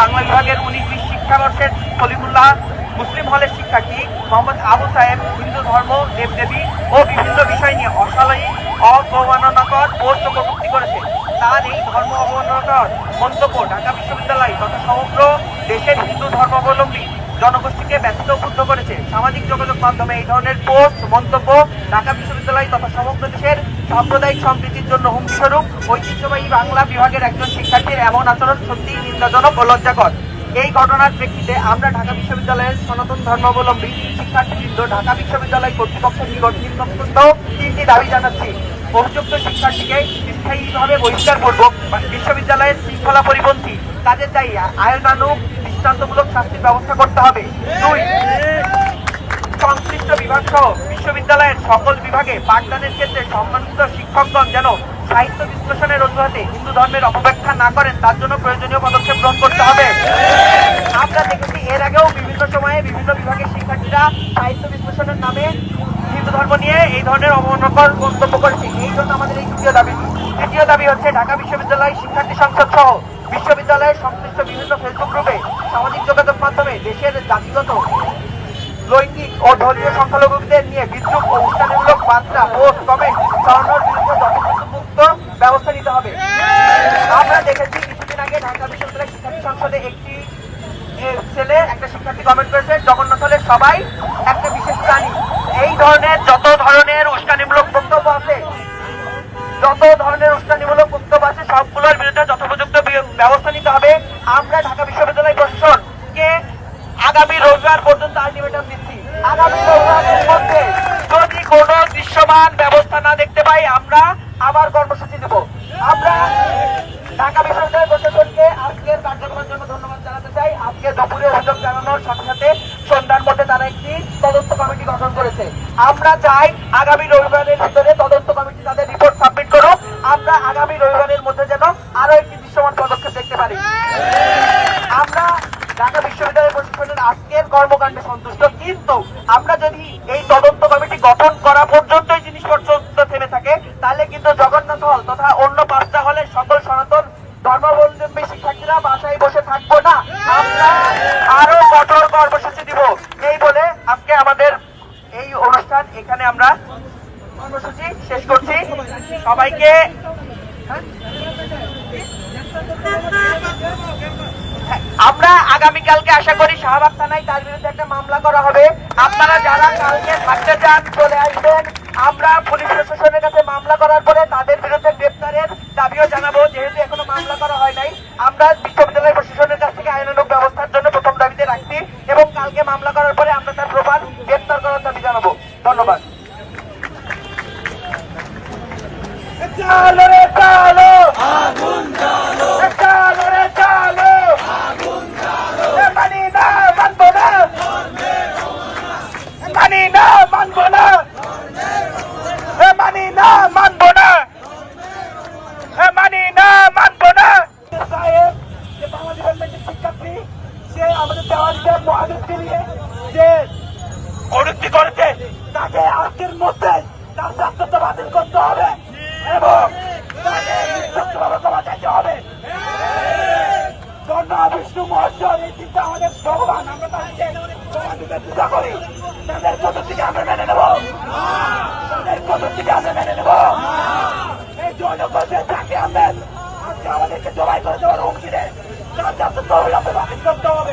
বাংলা বিভাগের উনিশ বিশ শিক্ষাবর্ষের সলিমুল্লাহ মুসলিম হলের শিক্ষার্থী মোহাম্মদ আবু সাহেব হিন্দু ধর্ম, দেবদেবী ও বিভিন্ন বিষয় নিয়ে অশালীন, অবমাননাকর ও কটূক্তি করেছে। তার এই ধর্ম অবমাননাকর মন্তব্য ঢাকা বিশ্ববিদ্যালয় তথা সমগ্র দেশের হিন্দু ধর্মাবলম্বী জনগোষ্ঠীকে ব্যস্ত ক্ষুব্ধ করেছে। সামাজিক যোগাযোগ মাধ্যমে এই ধরনের পোস্ট, মন্তব্য ঢাকা বিশ্ববিদ্যালয় তথা সমগ্র দেশের সাম্প্রদায়িক সম্প্রীতির জন্য হুমকি স্বরূপ ঐতিহ্যবাহী বাংলা বিভাগের একজন শিক্ষার্থীর এমন আচরণ সত্যিই নিন্দাজনক ও লজ্জাকর। এই ঘটনার প্রেক্ষিতে আমরা ঢাকা বিশ্ববিদ্যালয়ের সনাতন ধর্মাবলম্বী শিক্ষার্থীবৃন্দ, ঢাকা বিশ্ববিদ্যালয় কর্তৃপক্ষের নিকট নিম্নলিখিত তিনটি দাবি জানাচ্ছি। অভিযুক্ত শিক্ষার্থীকে স্থায়ীভাবে বহিষ্কার পূর্বক বিশ্ববিদ্যালয়ের শৃঙ্খলা পরিপন্থী। কাজের দায়ী আয়োজনানুক দৃষ্টান্তমূলক শাস্তির ব্যবস্থা করতে হবে। দুই, সংশ্লিষ্ট বিভাগ সহ বিশ্ববিদ্যালয়ের সকল বিভাগে পাঠদানের ক্ষেত্রে সম্মানিত শিক্ষকগণ যেন সাহিত্য বিশ্লেষণের অজুহাতে হিন্দু ধর্মের অপব্যাখ্যা না করেন, তার জন্য প্রয়োজনীয় পদক্ষেপ গ্রহণ করতে হবে। আমরা দেখেছি এর আগেও বিভিন্ন সময়ে বিভিন্ন বিভাগের শিক্ষার্থীরা সাহিত্য বিশ্লেষণের নামে হিন্দু ধর্ম নিয়ে এই ধরনের অবমাননাকর মন্তব্য করেছে। এই জন্য আমাদের এই দ্বিতীয় দাবি। তৃতীয় দাবি হচ্ছে ঢাকা বিশ্ববিদ্যালয় শিক্ষার্থী সংসদ সহ বিশ্ববিদ্যালয়ের সংশ্লিষ্ট বিভিন্ন ফেসবুক গ্রুপে সামাজিক যোগাযোগ মাধ্যমে দেশের জাতিগত লৈঙ্গিক ও ধর্মীয় সংখ্যালঘুদের নিয়ে বিদ্রুপ ও উস্কানিমূলক বার্তা পোস্ট কমেন্ট ছড়ানোর বিরুদ্ধে যথোপযুক্ত ব্যবস্থা নিতে হবে। আমরা দেখেছি কিছুদিন আগে ঢাকা বিশ্ববিদ্যালয় শিক্ষার্থী সংসদে একটি ছেলে, একটা শিক্ষার্থী কমেন্ট করেছে, জগন্নাথ হলে সবাই একটা বিশেষ প্রাণী। এই ধরনের যত ধরনের উস্কানিমূলক বক্তব্য আছে, যত ধরনের উস্কানিমূলক বক্তব্য আছে, সবগুলোর বিরুদ্ধে যথোপযুক্ত ব্যবস্থা নিতে হবে। আমরা ঢাকা বিশ্ববিদ্যালয় প্রশাসনকে আগামী রবিবার পর্যন্ত আলটিমেটাম দিচ্ছি। আগামী রবিবারের মধ্যে যদি কোনো দৃশ্যমান ব্যবস্থা না দেখতে পাই, আমরা আবার কর্মসূচি দেব। আমরা ঢাকা বিশ্ববিদ্যালয় প্রশাসনকে আজকের কার্যক্রমের জন্য ধন্যবাদ জানাতে চাই। আজকে দুপুরে অভিযোগ জানানোর সাথে সাথে সন্ধ্যার মধ্যে তারা একটি তদন্ত কমিটি গঠন করেছে। আমরা চাই আগামী রবিবারের ভিতরে তদন্ত কমিটি তাদের রিপোর্ট সাবমিট করুক। আমরা আগামী রবিবারের মধ্যে যেন আরও একটি দৃশ্যমান পদক্ষেপ দেখতে পারি আমরা ঢাকা বিশ্ববিদ্যালয় প্রশাসনের আজকের কর্মকাণ্ডে সন্তুষ্ট। কিন্তু আমরা যদি এই তদন্ত কমিটি গঠন করা পর্যন্ত এই জিনিস পর্যন্ত থেমে থাকে, তাহলে কিন্তু জগন্নাথ হল তথা অন্য পাঁচটা হলের সকল সনাতন ধর্মাবলম্বী শিক্ষার্থীরা বাসায় বসে থাকব না। আমরা আরও কঠোর কর্মসূচি দিব। এই বলে আজকে আমাদের এই অনুষ্ঠান, এখানে আমরা কর্মসূচি শেষ করছি। সবাইকে হ্যাঁ? আমরা আগামীকালকে আশা করি শাহবাগ থানায় তার বিরুদ্ধে একটা মামলা করা হবে। আপনারা যারা কালকে থাকতে চান চলে আসবেন। আমরা পুলিশ প্রশাসনের কাছে মামলা করার পরে তাদের বিরুদ্ধে গ্রেপ্তারের দাবিও জানাব। যেহেতু এখনও মামলা করা হয় নাই, আমরা বিশ্ববিদ্যালয় প্রশাসনের কাছ থেকে আইনানুগ ব্যবস্থার জন্য প্রথম দাবিতে রাখছি এবং কালকে মামলা করার পরে আমরা তার প্রমাণ গ্রেপ্তার করার দাবি জানাব। ধন্যবাদ চালো রে চালো আগুন চালো চালো রে চালো এ মানি না মানবো না মানি না মানবো না এ মানি না মানবো না এ মানি না মানবো না সাহেব যে বাংলা ডিপার্টমেন্টের শিক্ষার্থী সে আমাদের দেওয়ালিতে মহাদেবকে নিয়ে যে কটূক্তি করেছে তাকে আজকের মধ্যে তার স্বাস্থ্যতা বাতিল করতে হবে এবং তাকে হবে। বিষ্ণু মহেশ্বর এই চিন্তা আমাদের ভগবান, আমরা পূজা আমরা মেনে নেব। আমরা মেনে নেব। আহমেদ আজকে আমাদেরকে জবাই করে দেওয়ার হুমকি দেয়। স্বাস্থ্য বাতিল করতে হবে।